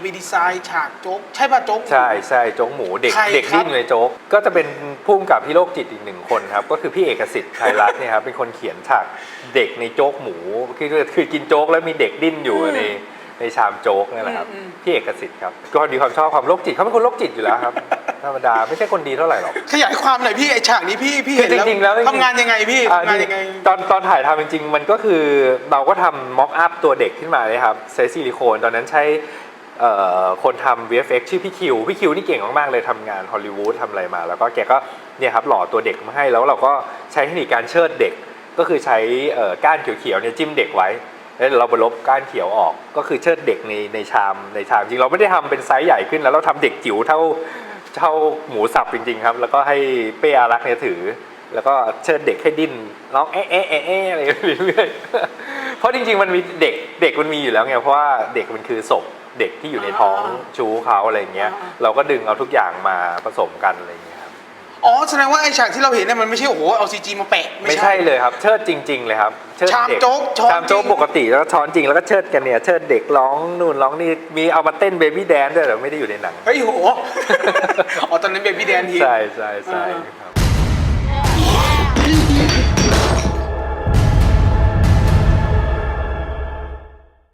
ไปดีไซน์ฉากโจ๊กใช่ป่ะโจ๊ก ใช่ใช่โจ๊กหมูเด็กใครเด็กครับ ดิ้นอยู่ในโจ๊กก็จะเป็นผู้กำกับที่โรคจิตอีกหนึ่งคนครับ ก็คือพี่เอกสิทธิ์ไทยรัฐเนี่ยครับเป็นคนเขียนฉากเด็กในโจ๊กหมูคือคือกินโจ๊กแล้วมีเด็กดิ้นอยู่ในในชามโจ๊กนี่แหละครับพี่เอกสิทธิ์ครับก็มีความชอบความโรคจิตเขาเป็นคนโรคจิตอยู่แล้วครับ ธรรมดาไม่ใช่คนดีเท่าไหร่หรอก ขยายความหน่อยพี่ไอฉากนี้พี่พี่คือเห็นจริงๆแล้วจริงๆ ทำงานยังไงพี่อ่าทำงานยังไง ตอนตอนถ่ายทำจริงๆ มันก็คือเราก็ทำม็อกอัพตัวเด็กขึ้นมาเลยครับใช้ซิลิโคนตอนนั้นใช้เอ่อ คนทำ VFX ชื่อพี่คิว พี่คิวนี่เก่งมาก ๆ เลยทำงานฮอลลีวูดทำอะไรมา แล้วก็แกก็เนี่ยครับหล่อตัวเด็กมาให้ แล้วเราก็ใช้เทคนิคการเชิดเด็ก ก็คือใช้ก้านเขียวๆเนี่ยจิ้มเด็กไว้ แล้วเราไปลบก้านเขียวออก ก็คือเชิดเด็กในในชามในชามจริงเราไม่ได้ทำเป็นไซส์ใหญ่ขึ้น แล้วเราทำเด็กจิ๋วเท่าเท่าหมูสับจริง ๆ ครับ แล้วก็ให้เป้อารักเนี่ยถือ แล้วก็เชิญเด็กให้ดิ้นร้องเอ๊ะเอ๊ะเอ๊ะเอ๊ะอะไรเรื่อยๆเพราะจริงๆมันมีเด็กเด็กมันมีอยู่แล้วไงเพราะว่าเด็กมันคือศพ เด็กที่อยู่ในท้องอ่าชูเขาอะไรเงี้ยอ่าเราก็ดึงเอาทุกอย่างมาผสมกันอะไรเงี้ยครับอ๋อแสดงว่าไอฉากที่เราเห็นเนี่ยมันไม่ใช่โอ้โหเอาซีจีมาแปะไม่ใช่เลยครับ เชิดจริง ๆ เลยครับเชิดชามเด็กโจ๊กช้อนชามโจ๊กจริงปกติแล้วก็ช้อนจริงแล้วก็เชิดกันเนี่ยเชิดเด็กร้องนู่นร้องนี่มีเอามาเต้นเบบี้แดนด้วยแต่ไม่ได้อยู่ในหนังเฮ้ยโหอ๋อตอนนั้นเบบี้แดนทีใช่ใช่ใช่อ่าครับ